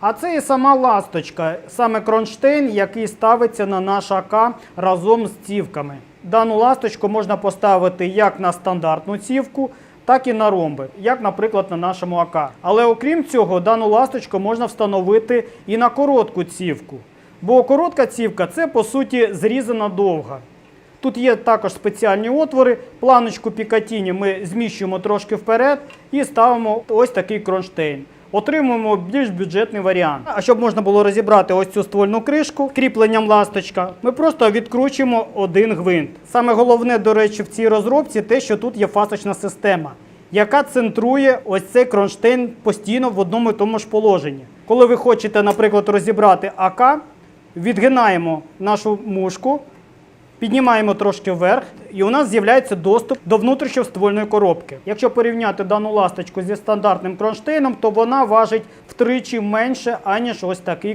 А це і сама ласточка, саме кронштейн, який ставиться на наш АК разом з цівками. Дану ласточку можна поставити як на стандартну цівку, так і на ромби, як, наприклад, на нашому АК. Але окрім цього, дану ласточку можна встановити і на коротку цівку. Бо коротка цівка це по суті зрізана довга. Тут є також спеціальні отвори. Планочку Пікатіні ми зміщуємо трошки вперед і ставимо ось такий кронштейн. Отримуємо більш бюджетний варіант. А щоб можна було розібрати ось цю ствольну кришку кріпленням ласточка, ми просто відкручуємо один гвинт. Саме головне, до речі, в цій розробці те, що тут є фасочна система, яка центрує ось цей кронштейн постійно в одному і тому ж положенні. Коли ви хочете, наприклад, розібрати АК, відгинаємо нашу мушку, Піднімаємо трошки вверх, і у нас з'являється доступ до внутрішньоствольної коробки. Якщо порівняти дану ласточку зі стандартним кронштейном, то вона важить втричі менше, аніж ось такий